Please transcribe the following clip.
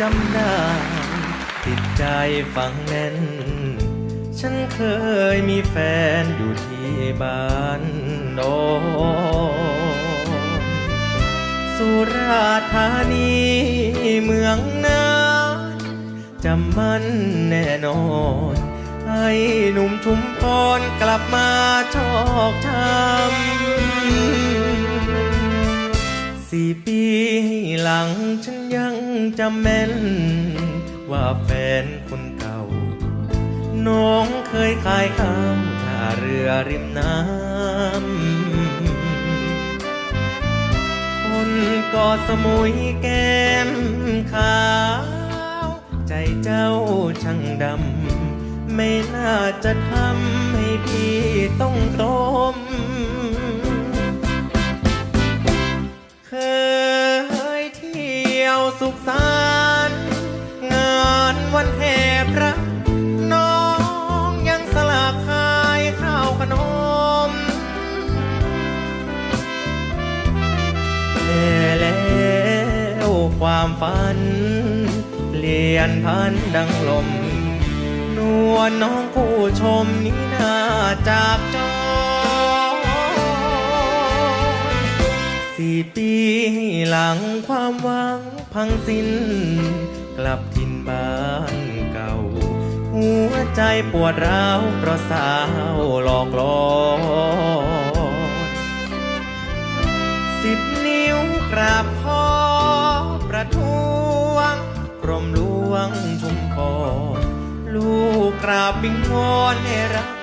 จำได้ ติดใจฝังแน่น ฉันเคยมีแฟนอยู่ที่บ้านโนนสุราธานีเมืองนาจำมันแน่นอนให้หนุ่มชุมพรกลับมาชอกช้ำสี่ปีหลังฉันยัง จำแม่น ว่าแฟนคนเก่า น้องเคยขายข้าวท่าเรือริมน้ำ คนก่อสมุยแก้มขาว ใจเจ้าช่างดำ ไม่น่าจะทำให้พี่ต้องตม สุขสันต์งานวันแห่พระ น้องยังสลากขายข้าวขนมแต่แล้วความฝันเปลี่ยนพันดังลม นวลน้องผู้ชมนี้น่าจากจอ สี่ปีให้หลังความหวังพังสิ้น กลับถิ่นบ้านเก่า หัวใจปวดร้าวเพราะสาวหลอกลอสิบนิ้วกราบขอประท้วง กรมหลวงชุมพรลูกกราบวิงวอนให้รัก